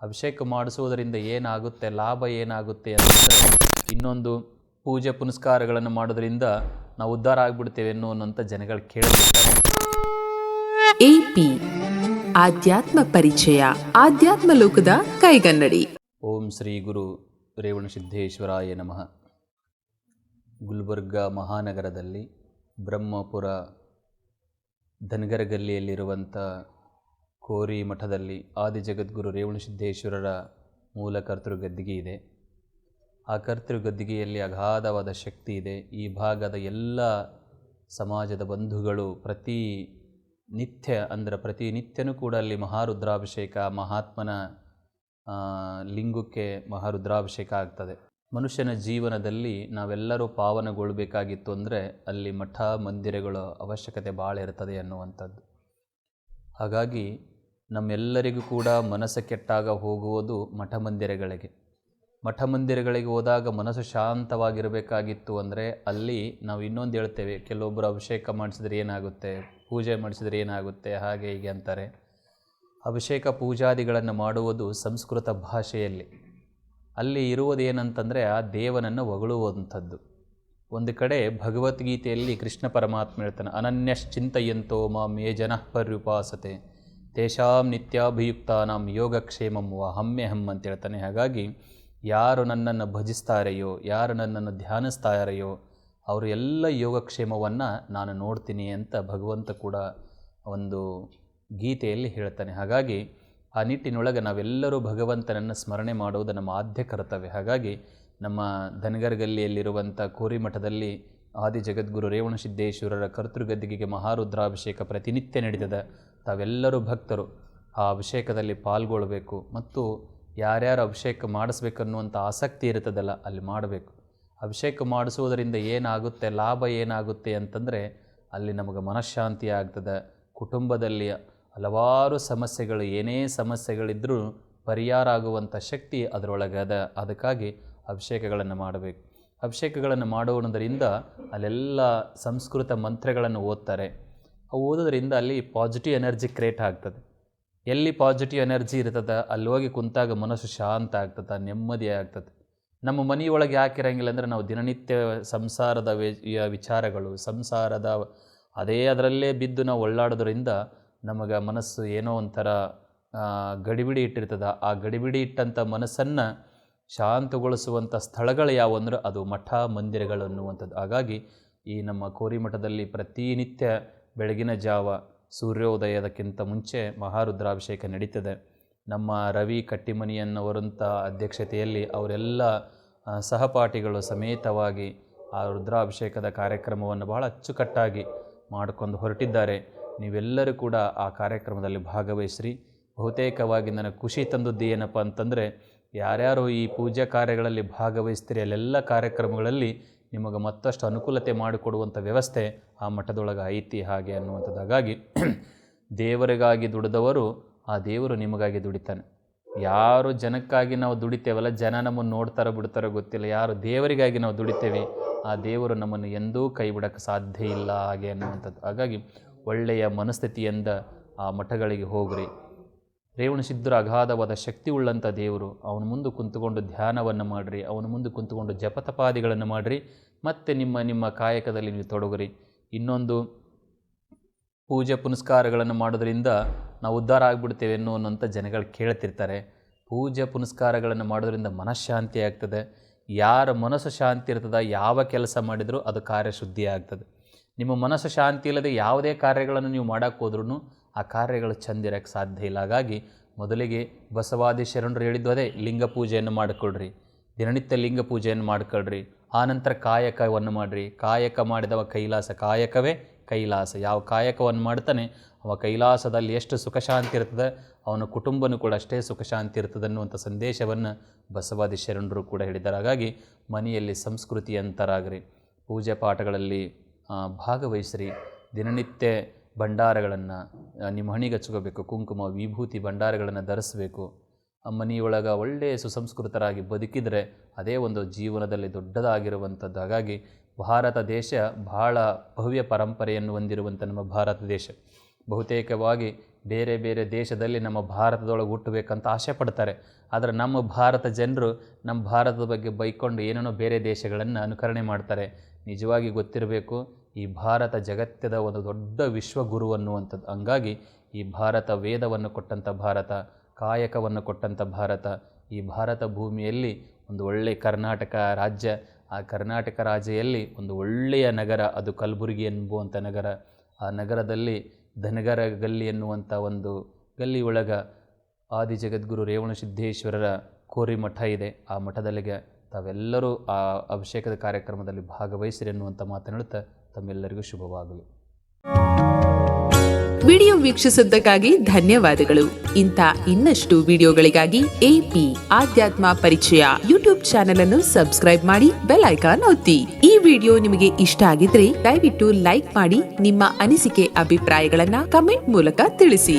ಅಭಿಷೇಕ ಮಾಡಿಸುವುದರಿಂದ ಏನಾಗುತ್ತೆ ಲಾಭ ಏನಾಗುತ್ತೆ ಅಂತಂದರೆ ಇನ್ನೊಂದು ಪೂಜೆ ಪುನಸ್ಕಾರಗಳನ್ನು ಮಾಡೋದ್ರಿಂದ ನಾವು ಉದ್ಧಾರ ಆಗ್ಬಿಡ್ತೇವೆ ಅನ್ನುವಂಥ ಜನಗಳು ಕೇಳಬೇಕಾಗುತ್ತೆ ಎ ಪಿ ಆಧ್ಯಾತ್ಮ ಪರಿಚಯ ಆಧ್ಯಾತ್ಮ ಲೋಕದ ಕೈಗನ್ನಡಿ. ಓಂ ಶ್ರೀ ಗುರು ರೇವಣ ಸಿದ್ದೇಶ್ವರಾಯ ನಮಃ. ಗುಲ್ಬರ್ಗ ಮಹಾನಗರದಲ್ಲಿ ಬ್ರಹ್ಮಪುರ ಧನಗರ ಗಲ್ಲಿಯಲ್ಲಿರುವಂಥ ಕೋರಿ ಮಠದಲ್ಲಿ ಆದಿ ಜಗದ್ಗುರು ರೇವಣಸಿದ್ದೇಶ್ವರರ ಮೂಲ ಕರ್ತೃ ಗದ್ದಿಗೆ ಇದೆ. ಆ ಕರ್ತೃ ಗದ್ದಿಗೆಯಲ್ಲಿ ಅಗಾಧವಾದ ಶಕ್ತಿ ಇದೆ. ಈ ಭಾಗದ ಎಲ್ಲ ಸಮಾಜದ ಬಂಧುಗಳು ಪ್ರತಿ ನಿತ್ಯ, ಅಂದರೆ ಪ್ರತಿನಿತ್ಯನೂ ಕೂಡ ಅಲ್ಲಿ ಮಹಾರುದ್ರಾಭಿಷೇಕ, ಮಹಾತ್ಮನ ಲಿಂಗಕ್ಕೆ ಮಹಾರುದ್ರಾಭಿಷೇಕ ಆಗ್ತದೆ. ಮನುಷ್ಯನ ಜೀವನದಲ್ಲಿ ನಾವೆಲ್ಲರೂ ಪಾವನಗೊಳ್ಳಬೇಕಾಗಿತ್ತು ಅಂದರೆ ಅಲ್ಲಿ ಮಠ ಮಂದಿರಗಳ ಅವಶ್ಯಕತೆ ಭಾಳ ಇರ್ತದೆ ಅನ್ನುವಂಥದ್ದು. ಹಾಗಾಗಿ ನಮ್ಮೆಲ್ಲರಿಗೂ ಕೂಡ ಮನಸ್ಸು ಕೆಟ್ಟಾಗ ಹೋಗುವುದು ಮಠ ಮಂದಿರಗಳಿಗೆ ಮಠ ಮಂದಿರಗಳಿಗೆ ಹೋದಾಗ ಮನಸ್ಸು ಶಾಂತವಾಗಿರಬೇಕಾಗಿತ್ತು ಅಂದರೆ ಅಲ್ಲಿ ನಾವು ಇನ್ನೊಂದು ಹೇಳ್ತೇವೆ ಕೆಲವೊಬ್ಬರು ಅಭಿಷೇಕ ಮಾಡಿಸಿದ್ರೆ ಏನಾಗುತ್ತೆ, ಪೂಜೆ ಮಾಡಿಸಿದ್ರೆ ಏನಾಗುತ್ತೆ, ಹಾಗೆ ಹೀಗೆ ಅಂತಾರೆ. ಅಭಿಷೇಕ ಪೂಜಾದಿಗಳನ್ನು ಮಾಡುವುದು ಸಂಸ್ಕೃತ ಭಾಷೆಯಲ್ಲಿ. ಅಲ್ಲಿ ಇರುವುದು ಏನಂತಂದರೆ ಆ ದೇವನನ್ನು ಹೊಗಳುವಂಥದ್ದು. ಒಂದು ಕಡೆ ಭಗವದ್ಗೀತೆಯಲ್ಲಿ ಕೃಷ್ಣ ಪರಮಾತ್ಮ ಹೇಳ್ತಾನೆ, ಅನನ್ಯಶ್ಚಿಂತೆಯಂತೋ ಮಾ ಮೇ ಜನಃ ಪರ್ಯುಪಾಸತೆ. ತೇಷಾಂ ನಿತ್ಯಾಭಿಯುಕ್ತಾನಾಂ ಯೋಗಕ್ಷೇಮಂ ವಹಮ್ಯಹಂ ಅಂತ ಹೇಳ್ತಾನೆ ಹಾಗಾಗಿ ಯಾರು ನನ್ನನ್ನು ಭಜಿಸ್ತಾರೆಯೋ, ಯಾರು ನನ್ನನ್ನು ಧ್ಯಾನಿಸ್ತಾರೆಯೋ, ಅವರು ಎಲ್ಲ ಯೋಗಕ್ಷೇಮವನ್ನು ನಾನು ನೋಡ್ತೀನಿ ಅಂತ ಭಗವಂತ ಕೂಡ ಒಂದು ಗೀತೆಯಲ್ಲಿ ಹೇಳ್ತಾನೆ. ಹಾಗಾಗಿ ಆ ನಿಟ್ಟಿನೊಳಗೆ ನಾವೆಲ್ಲರೂ ಭಗವಂತನನ್ನು ಸ್ಮರಣೆ ಮಾಡುವುದು ನಮ್ಮ ಆದ್ಯ ಕರ್ತವ್ಯ. ಹಾಗಾಗಿ ನಮ್ಮ ಧನಗರ್ಗಲ್ಲಿಯಲ್ಲಿರುವಂಥ ಕೋರಿಮಠದಲ್ಲಿ ಆದಿ ಜಗದ್ಗುರು ರೇವಣಸಿದ್ದೇಶ್ವರರ ಕರ್ತೃಗದ್ದಿಗೆಗೆ ಮಹಾರುದ್ರಾಭಿಷೇಕ ಪ್ರತಿನಿತ್ಯ ನಡೀತದೆ ತಾವೆಲ್ಲರೂ ಭಕ್ತರು, ಆ ಅಭಿಷೇಕದಲ್ಲಿ ಪಾಲ್ಗೊಳ್ಳಬೇಕು ಮತ್ತು ಯಾರ್ಯಾರು ಅಭಿಷೇಕ ಮಾಡಿಸ್ಬೇಕನ್ನುವಂಥ ಆಸಕ್ತಿ ಇರ್ತದಲ್ಲ ಅಲ್ಲಿ ಮಾಡಬೇಕು. ಅಭಿಷೇಕ ಮಾಡಿಸುವುದರಿಂದ ಏನಾಗುತ್ತೆ, ಲಾಭ ಏನಾಗುತ್ತೆ ಅಂತಂದರೆ, ಅಲ್ಲಿ ನಮಗೆ ಮನಃಶಾಂತಿ ಆಗ್ತದೆ. ಕುಟುಂಬದಲ್ಲಿ ಹಲವಾರು ಸಮಸ್ಯೆಗಳು, ಏನೇ ಸಮಸ್ಯೆಗಳಿದ್ದರೂ ಪರಿಹಾರ ಆಗುವಂಥ ಶಕ್ತಿ ಅದರೊಳಗದ. ಅದ ಅದಕ್ಕಾಗಿ ಅಭಿಷೇಕಗಳನ್ನು ಮಾಡಬೇಕು. ಅಭಿಷೇಕಗಳನ್ನು ಮಾಡುವುದರಿಂದ ಅಲ್ಲೆಲ್ಲ ಸಂಸ್ಕೃತ ಮಂತ್ರಗಳನ್ನು ಓದ್ತಾರೆ. ಅವು ಓದೋದ್ರಿಂದ ಅಲ್ಲಿ ಪಾಸಿಟಿವ್ ಎನರ್ಜಿ ಕ್ರಿಯೇಟ್ ಆಗ್ತದೆ. ಎಲ್ಲಿ ಪಾಸಿಟಿವ್ ಎನರ್ಜಿ ಇರ್ತದೆ, ಅಲ್ಲಿ ಹೋಗಿ ಕುಂತಾಗ ಮನಸ್ಸು ಶಾಂತ ಆಗ್ತದೆ, ನೆಮ್ಮದಿ ಆಗ್ತದೆ. ನಮ್ಮ ಮನೆಯೊಳಗೆ ಯಾಕಿರಂಗಿಲ್ಲ ಅಂದರೆ ನಾವು ದಿನನಿತ್ಯ ಸಂಸಾರದ ವಿಚಾರಗಳು, ಸಂಸಾರದ ಅದೇ ಅದರಲ್ಲೇ ಬಿದ್ದು ನಾವು ಒಳ್ಳಾಡೋದ್ರಿಂದ ನಮಗೆ ಮನಸ್ಸು ಏನೋ ಒಂಥರ ಗಡಿಬಿಡಿ ಇಟ್ಟಿರ್ತದೆ. ಆ ಗಡಿಬಿಡಿ ಇಟ್ಟಂಥ ಮನಸ್ಸನ್ನು ಶಾಂತಗೊಳಿಸುವಂಥ ಸ್ಥಳಗಳು ಯಾವುವು ಅಂದ್ರೆ ಅದು ಮಠ ಮಂದಿರಗಳು ಅನ್ನುವಂಥದ್ದು. ಹಾಗಾಗಿ ಈ ನಮ್ಮ ಕೋರಿಮಠದಲ್ಲಿ ಪ್ರತಿನಿತ್ಯ ಬೆಳಗಿನ ಜಾವ ಸೂರ್ಯೋದಯದಕ್ಕಿಂತ ಮುಂಚೆ ಮಹಾರುದ್ರಾಭಿಷೇಕ ನಡೀತದೆ. ನಮ್ಮ ರವಿ ಕಟ್ಟಿಮನಿಯನ್ನವರಂಥ ಅಧ್ಯಕ್ಷತೆಯಲ್ಲಿ ಅವರೆಲ್ಲ ಸಹಪಾಠಿಗಳು ಸಮೇತವಾಗಿ ಆ ರುದ್ರಾಭಿಷೇಕದ ಕಾರ್ಯಕ್ರಮವನ್ನು ಬಹಳ ಅಚ್ಚುಕಟ್ಟಾಗಿ ಮಾಡಿಕೊಂಡು ಹೊರಟಿದ್ದಾರೆ. ನೀವೆಲ್ಲರೂ ಕೂಡ ಆ ಕಾರ್ಯಕ್ರಮದಲ್ಲಿ ಭಾಗವಹಿಸ್ರಿ. ಬಹುತೇಕವಾಗಿ ನನಗೆ ಖುಷಿ ತಂದದ್ದು ಏನಪ್ಪ ಅಂತಂದರೆ ಯಾರ್ಯಾರು ಈ ಪೂಜಾ ಕಾರ್ಯಗಳಲ್ಲಿ ಭಾಗವಹಿಸ್ತೀರಿ, ಅಲ್ಲೆಲ್ಲ ಕಾರ್ಯಕ್ರಮಗಳಲ್ಲಿ ನಿಮಗೆ ಮತ್ತಷ್ಟು ಅನುಕೂಲತೆ ಮಾಡಿಕೊಡುವಂಥ ವ್ಯವಸ್ಥೆ ಆ ಮಠದೊಳಗೆ ಐತಿ ಹಾಗೆ ಅನ್ನುವಂಥದ್ದಾಗಿ ದೇವರಿಗಾಗಿ ದುಡಿದವರು ಆ ದೇವರು ನಿಮಗಾಗಿ ದುಡಿತಾನೆ. ಯಾರು ಜನಕ್ಕಾಗಿ ನಾವು ದುಡಿತೇವಲ್ಲ, ಜನ ನಮ್ಮನ್ನು ನೋಡ್ತಾರೋ ಬಿಡ್ತಾರೋ ಗೊತ್ತಿಲ್ಲ, ಯಾರು ದೇವರಿಗಾಗಿ ನಾವು ದುಡಿತೇವೆ, ಆ ದೇವರು ನಮ್ಮನ್ನು ಎಂದೂ ಕೈ ಬಿಡೋಕ್ಕೆ ಸಾಧ್ಯ ಇಲ್ಲ ಹಾಗೆ ಅನ್ನುವಂಥದ್ದು. ಹಾಗಾಗಿ ಒಳ್ಳೆಯ ಮನಸ್ಥಿತಿಯಿಂದ ಆ ಮಠಗಳಿಗೆ ಹೋಗ್ರಿ. ರೇವಣಸಿದ್ಧರು ಅಗಾಧವಾದ ಶಕ್ತಿ ಉಳ್ಳಂಥ ದೇವರು, ಅವನ ಮುಂದೆ ಕುಂತುಕೊಂಡು ಧ್ಯಾನವನ್ನು ಮಾಡಿರಿ, ಅವನ ಮುಂದೆ ಕುಂತುಕೊಂಡು ಜಪತಪಾದಿಗಳನ್ನು ಮಾಡಿರಿ, ಮತ್ತು ನಿಮ್ಮ ನಿಮ್ಮ ಕಾಯಕದಲ್ಲಿ ನೀವು ತೊಡಗ್ರಿ. ಇನ್ನೊಂದು ಪೂಜೆ ಪುನಸ್ಕಾರಗಳನ್ನು ಮಾಡೋದ್ರಿಂದ ನಾವು ಉದ್ಧಾರ ಆಗಿಬಿಡ್ತೇವೆ ಅನ್ನುವಂಥ ಜನಗಳು ಕೇಳ್ತಿರ್ತಾರೆ. ಪೂಜೆ ಪುನಸ್ಕಾರಗಳನ್ನು ಮಾಡೋದ್ರಿಂದ ಮನಃಶಾಂತಿ ಆಗ್ತದೆ. ಯಾರ ಮನಸ್ಸು ಶಾಂತಿ ಇರ್ತದೆ, ಯಾವ ಕೆಲಸ ಮಾಡಿದರೂ ಅದು ಕಾರ್ಯ ಶುದ್ಧಿ ಆಗ್ತದೆ. ನಿಮ್ಮ ಮನಸ್ಸು ಶಾಂತಿ ಇಲ್ಲದೆ ಯಾವುದೇ ಕಾರ್ಯಗಳನ್ನು ನೀವು ಮಾಡೋಕ್ಕೆ ಹೋದ್ರೂ ಆ ಕಾರ್ಯಗಳು ಚಂದಿರಕ್ಕೆ ಸಾಧ್ಯ ಇಲ್ಲ. ಹಾಗಾಗಿ ಮೊದಲಿಗೆ ಬಸವಾದಿ ಶರಣರು ಹೇಳಿದ್ದು ಅದೇ, ಲಿಂಗ ಪೂಜೆಯನ್ನು ಮಾಡಿಕೊಳ್ಳ್ರಿ ದಿನನಿತ್ಯ ಲಿಂಗ ಪೂಜೆಯನ್ನು ಮಾಡ್ಕೊಳ್ರಿ ಆನಂತರ ಕಾಯಕವನ್ನು ಮಾಡಿರಿ. ಕಾಯಕ ಮಾಡಿದವ ಕೈಲಾಸ ಕಾಯಕವೇ? ಕೈಲಾಸ. ಯಾವ ಕಾಯಕವನ್ನು ಮಾಡ್ತಾನೆ? ಅವ ಕೈಲಾಸದಲ್ಲಿ ಎಷ್ಟು ಸುಖಶಾಂತಿ ಇರ್ತದೆ, ಅವನ ಕುಟುಂಬನೂ ಕೂಡ ಅಷ್ಟೇ ಸುಖಶಾಂತಿ ಇರ್ತದೆ ಅನ್ನುವಂಥ ಸಂದೇಶವನ್ನು ಬಸವಾದಿ ಶರಣರು ಕೂಡ ಹೇಳಿದ್ದಾರೆ. ಹಾಗಾಗಿ ಮನೆಯಲ್ಲಿ ಸಂಸ್ಕೃತಿ ಅಂತರಾಗ್ರಿ. ಪೂಜೆ ಪಾಠಗಳಲ್ಲಿ ಭಾಗವಹಿಸ್ರಿ. ದಿನನಿತ್ಯ ಭಂಡಾರಗಳನ್ನು ನಿಮ್ಮ ಹಣಿಗೆ ಹಚ್ಕೋಬೇಕು, ಕುಂಕುಮ, ವಿಭೂತಿ ಭಂಡಾರಗಳನ್ನು ಧರಿಸಬೇಕು. ಮನೆಯೊಳಗೆ ಒಳ್ಳೆಯ ಸುಸಂಸ್ಕೃತರಾಗಿ ಬದುಕಿದರೆ ಅದೇ ಒಂದು ಜೀವನದಲ್ಲಿ ದೊಡ್ಡದಾಗಿರುವಂಥದ್ದು. ಹಾಗಾಗಿ ಭಾರತ ದೇಶ ಬಹಳ ಭವ್ಯ ಪರಂಪರೆಯನ್ನು ಹೊಂದಿರುವಂಥ ನಮ್ಮ ಭಾರತ ದೇಶ. ಬಹುತೇಕವಾಗಿ ಬೇರೆ ಬೇರೆ ದೇಶದಲ್ಲಿ ನಮ್ಮ ಭಾರತದೊಳಗೆ ಹುಟ್ಟಬೇಕಂತ ಆಸೆ ಪಡ್ತಾರೆ. ಆದರೆ ನಮ್ಮ ಭಾರತ ಜನರು ನಮ್ಮ ಭಾರತದ ಬಗ್ಗೆ ಬೈಕೊಂಡು ಏನೇನೋ ಬೇರೆ ದೇಶಗಳನ್ನು ಅನುಕರಣೆ ಮಾಡ್ತಾರೆ. ನಿಜವಾಗಿ ಗೊತ್ತಿರಬೇಕು ಈ ಭಾರತ ಜಗತ್ತದ ಒಂದು ದೊಡ್ಡ ವಿಶ್ವಗುರು ಅನ್ನುವಂಥದ್ದು ಹಂಗಾಗಿ ಈ ಭಾರತ ವೇದವನ್ನು ಕೊಟ್ಟಂಥ ಭಾರತ, ಕಾಯಕವನ್ನು ಕೊಟ್ಟಂಥ ಭಾರತ, ಈ ಭಾರತ ಭೂಮಿಯಲ್ಲಿ ಒಂದು ಒಳ್ಳೆಯ ಕರ್ನಾಟಕ ರಾಜ್ಯ, ಆ ಕರ್ನಾಟಕ ರಾಜ್ಯದಲ್ಲಿ ಒಂದು ಒಳ್ಳೆಯ ನಗರ, ಅದು ಕಲಬುರಗಿ ಎಂಬುವಂಥ ನಗರ. ಆ ನಗರದಲ್ಲಿ ಧನಗರ ಗಲ್ಲಿ ಎನ್ನುವಂಥ ಒಂದು ಗಲ್ಲಿ ಒಳಗ ಆದಿ ಜಗದ್ಗುರು ರೇವಣಸಿದ್ದೇಶ್ವರರ ಕೋರಿ ಮಠ ಇದೆ. ಆ ಮಠದಲ್ಲಿಗೆ ತಾವೆಲ್ಲರೂ ಆ ಅಭಿಷೇಕದ ಕಾರ್ಯಕ್ರಮದಲ್ಲಿ ಭಾಗವಹಿಸಿರಿ ಎನ್ನುವಂಥ ಮಾತನಾಡುತ್ತಾ ತಮ್ಮೆಲ್ಲರಿಗೂ ಶುಭವಾಗಲಿ. ವಿಡಿಯೋ ವೀಕ್ಷಿಸಿದ್ದಕ್ಕಾಗಿ ಧನ್ಯವಾದಗಳು. ಇಂಥ ಇನ್ನಷ್ಟು ವಿಡಿಯೋಗಳಿಗಾಗಿ AP Adhyatma Parichaya YouTube channel ಅನ್ನು ಸಬ್ಸ್ಕ್ರೈಬ್ ಮಾಡಿ ಬೆಲ್ ಐಕಾನ್ ಒತ್ತಿ. ಈ ವಿಡಿಯೋ ನಿಮಗೆ ಇಷ್ಟ ಆಗಿದ್ರೆ ದಯವಿಟ್ಟು ಲೈಕ್ ಮಾಡಿ ನಿಮ್ಮ ಅನಿಸಿಕೆ ಅಭಿಪ್ರಾಯಗಳನ್ನ ಕಮೆಂಟ್ ಮೂಲಕ ತಿಳಿಸಿ.